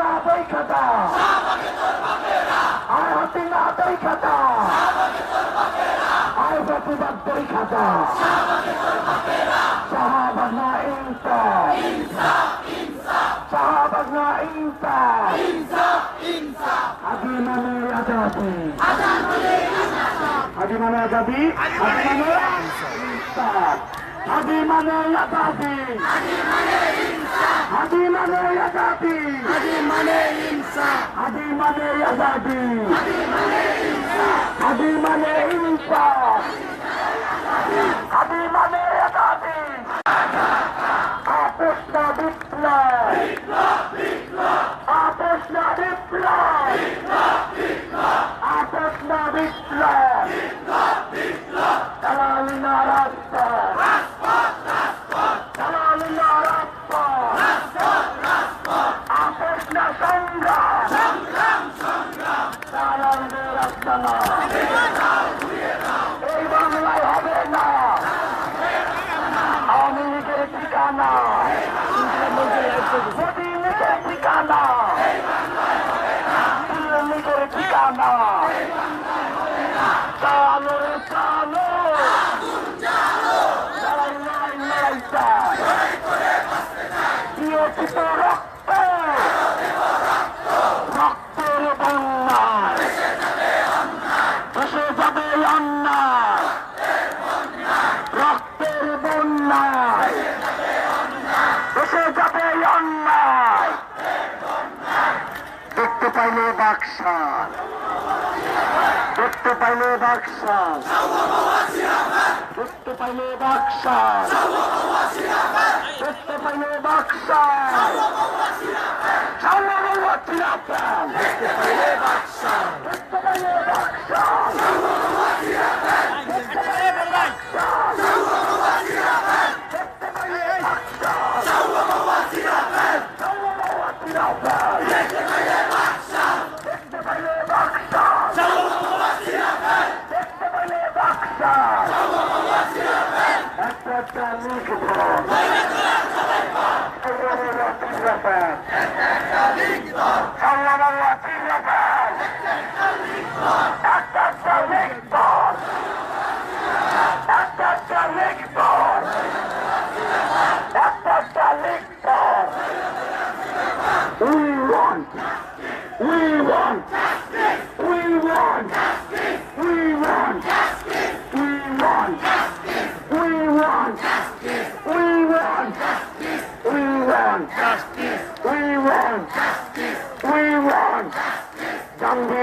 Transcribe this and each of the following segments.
না তোই খাতা আর হাতি না তোই খাতা আর প্রতিবাদ তোই খাতা সাহাবাগনা ইনসা সাহাবাগনা ইনসা আদি মানে আজাদি। আদি মানে আজাদি। আদি মানে ইনসা হাদি মানে ইয়াকাতি হাদি মানে ইনসাফ হাদি মানে ইয়াকাতি হাদি মানে ইনসাফ আদি মানে ইয়াকাতি হাদি মানে ইনসাফ হাদি মানে ইনসাফ হাদি মানে ইয়াকাতি মানে আপোষটা বিপ্লব। ঠিকানা মদিনীদের ঠিকানা মদিনীদের ঠিকানা বাকশাল দেখতে পাইলে বাকশাল দেখতে পাইলে বাকশাল দেখতে পাইলে বাকশাল দেখতে পাইলে বাকশাল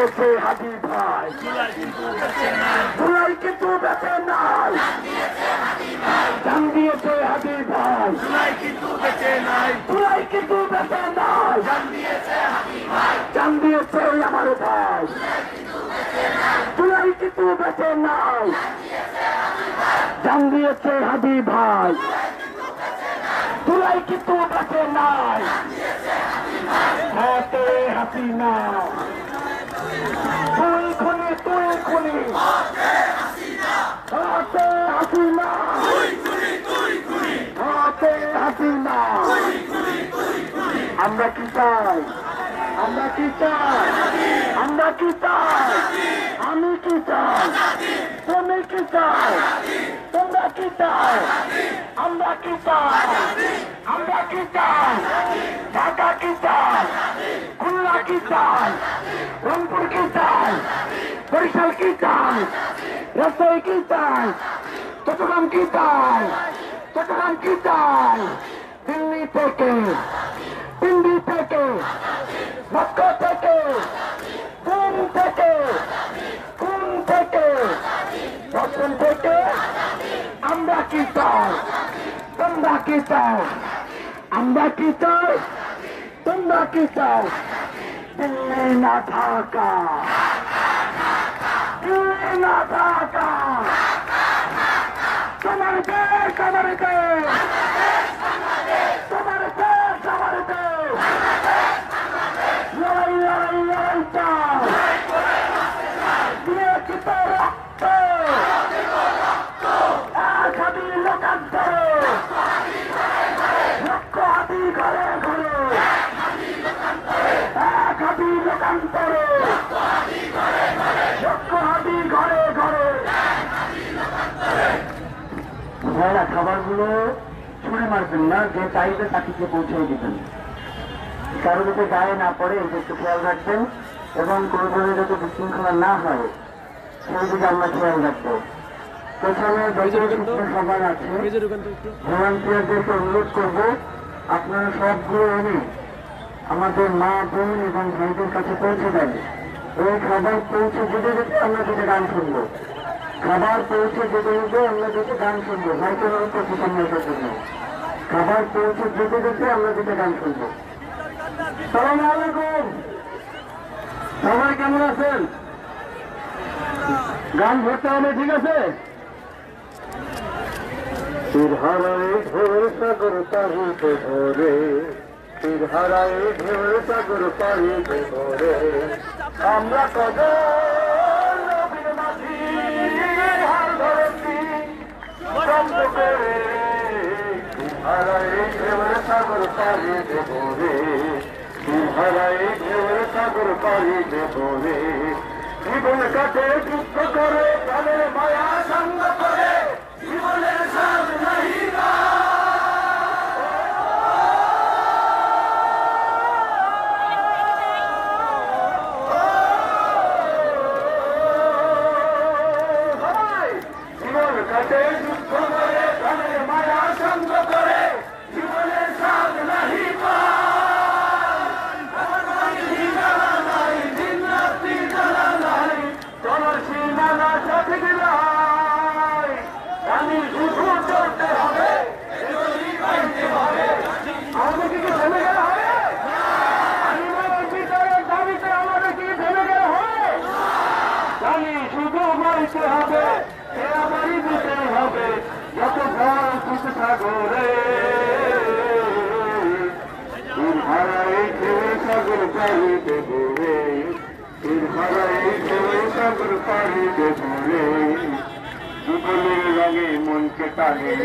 দিয়েছে হাবিব ভাই। জুলাই কিন্তু বেঁচে নাই। জান দিয়েছে হাবিব ভাই। জুলাই কিন্তু বেঁচে নাই। জুলাই কিন্তু বেঁচে নাই জান দিয়েছে আমার ভাই। জুলাই কিন্তু বেঁচে নাই। জান দিয়েছে হাবি ভাই। জুলাই কিন্তু বেঁচে নাই। হাতে হাসিনা তুই খুনি তুই খুনি হাতে হাসিনা। হাতে আমরা কি চাই? আমরা কি চাই? আমরা কি চাই? আমি কি চাই? তুমি কি চাই? কি চাই আমরা কি চাই আমরা কি চাই ঢাকা কি চাই খুলনা কি চাই রংপুর কি চাই বরিশাল কি চাই রাজশাহী কি চাই চট্টগ্রাম কি চাই চট্টগ্রাম কি চাই দিল্লি থেকে। দিল্লি থেকে। মস্কো থেকে কোন থেকে কোন থেকে দর্শন থেকে আমরা কি চাই তোমরা কি চাও আমরা কি চাই তোমরা কি চাও দিল্লি না ঢাকা দিল্লি না ঢাকা তোমার দেশ আমার দেশ লড়াই লড়াই লড়াই চাও দিয়েছি তো রক্ত এক হাতি লোকান্তরে লক্ষ হাতি ঘরে ঘরে খাবারগুলো ছুঁড়ে মারবেন না যে চাইবে তাকে পৌঁছে দিবেন। কারও যাতে গায়ে না পড়ে এটা একটু খেয়াল রাখবেন। এবং কোনো ধরনের যাতে বিশৃঙ্খলা না হয় সেই দিকে আমরা খেয়াল রাখব। যত খাবার আছে ভলান্টিয়ারদেরকে অনুরোধ করব। আপনারা সবগুলো এনে আমাদের মা বোন এবং ভাইদের কাছে পৌঁছে দেন। এই খাবার পৌঁছে যেতে আমরা যেতে গান শুনব। খাবার পৌঁছে যেতে যেতে আমরা যেতে গান শুনব। ভাইকে অনুরোধ করছি সম্মানের জন্য। খাবার পৌঁছে যেতে যেতে আমরা যেতে গান শুনব। সালাম আলাইকুম। সবাই কেমন আছেন? গান ধরতে হবে, ঠিক আছে? আমরা কত সাগর পাহিতে ভরে তীর হারায় ঢেউ সাগর পাহিতে ভরে জীবন কাটে যুদ্ধ করে, প্রাণের মায়া সঙ্গ করে। দেবে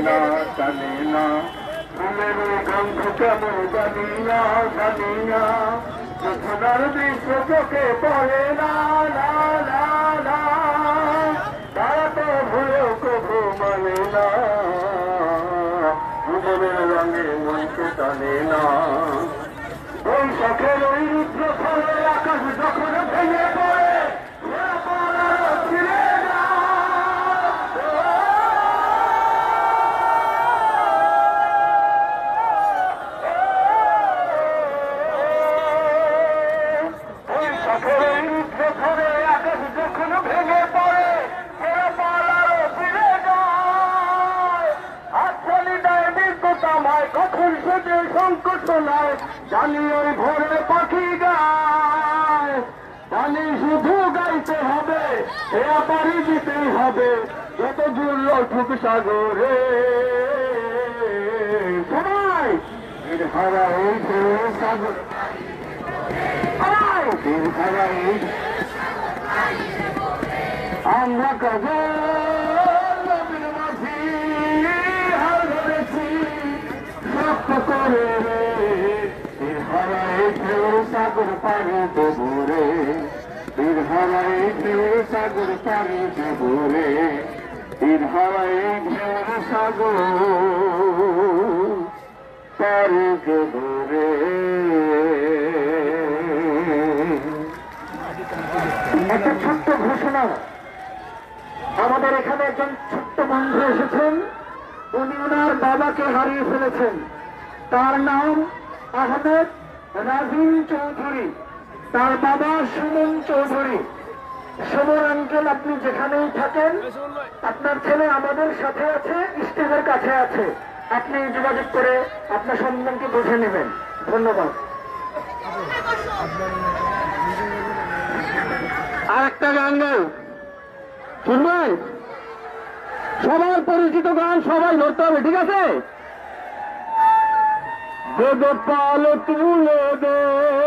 না, টানে না। ফুলের গন্ধ কেমন জানি না জানি না। যখনার দৃশ্য চোখে পড়ে না না না না। তারা তো ভুলেও কবু না। যুগলের রঙে মনকে টানে না। ওই শখের ওই কখন সেটে সংকট শোনায় জানি ওই ভোরে পাখি গায় জানি শুধু গাইতে হবে এ পারি দিতেই হবে। যত জুড়ল ঠুক সাগরে। সবাই এর হারা এই সাগর। এর হারা এই আমরা শক্ত করে রে। তীর হারায় ঢেউ সাগর পানি দেবো রে। সাগর পানি দেবো রে তীর হারায় ঢেউ সাগর। পানি দেবো একটা ছোট্ট ঘোষণা। আমাদের এখানে একজন ছোট্ট বন্ধু এসেছেন। উনি ওনার বাবাকে হারিয়ে ফেলেছেন। তার নাম আহমেদ রাজিম চৌধুরী। তার বাবা সুমন চৌধুরী। সুমন আঙ্কেল, আপনি যেখানেই থাকেন, আপনার ছেলে আমাদের সাথে আছে, স্টেজের কাছে আছে। আপনি যোগাযোগ করে আপনার সন্তানকে বুঝে নেবেন। ধন্যবাদ। আর একটা গান গাই শুনবেন? সবার পরিচিত গান সবাই ধরতে হবে, ঠিক আছে? বেদ পাল তুলে দে।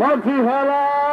মাঝি হেলা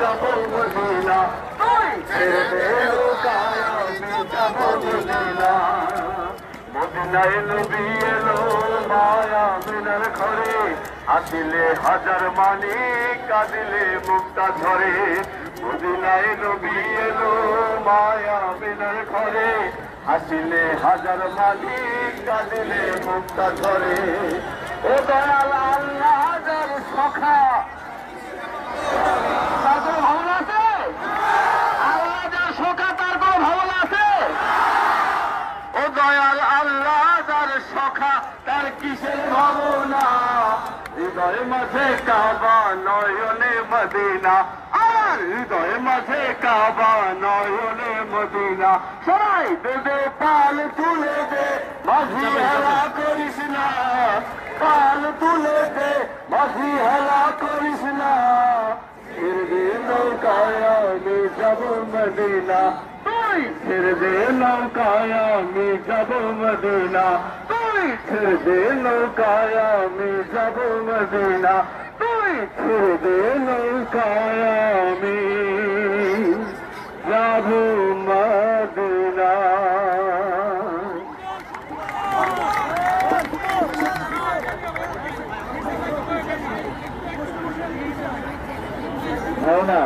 যাব মদিনা ছেড়ে দে নৌকায় আমি যাব মদিনা মদিনায় নবী এলো মায়া মিনার ঘরে আসিলে হাজার মানি কাঁদিলে মুক্তা ধরে মদিনায় নবী এলো মায়া মিনার ঘরে আসিলে হাজার মানি কাঁদিলে মুক্তা ধরে ও দয়াল আল্লাহ সখা তার কোনো ভাবনা আছে আল্লাহ যার সখা তার কোনো ভাবনা আছে ও দয়াল আল্লাহ যার সখা তার কিসের ভাবনা? হৃদয় মাঝে কাবা নয়নে মদিনা। আর হৃদয় মাঝে কাবা নয়নে মদিনা। সবাই দেবে পাল তুলে দে মাঝি হেলা করিস না। পাল তুলে দে মাঝি হেলা করিস না। নৌকায় যাব মদিনা। তুই ছেড়ে দে নৌকায় আমি যাব মদিনা। তুই ছেড়ে দে নৌকায় আমি যাব মদিনা। তুই ছেড়ে দে নৌকায় আমি যাব মদিনা। না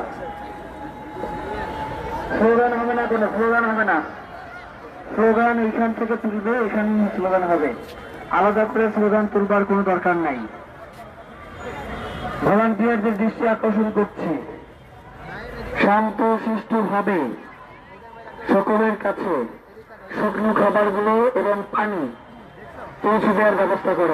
কোনো স্লোগান হবে না। স্লোগান এইখান থেকে তুলবে এখানে স্লোগান হবে। আলাদা করে স্লোগান তুলবার কোনো দরকার নাই। ভলান্টিয়ারদের দৃষ্টি আকর্ষণ করছি। শান্ত, সুষ্ঠু ভাবে সকলের কাছে শুকনো খাবারগুলো এবং পানি পৌঁছে দেওয়ার ব্যবস্থা করো।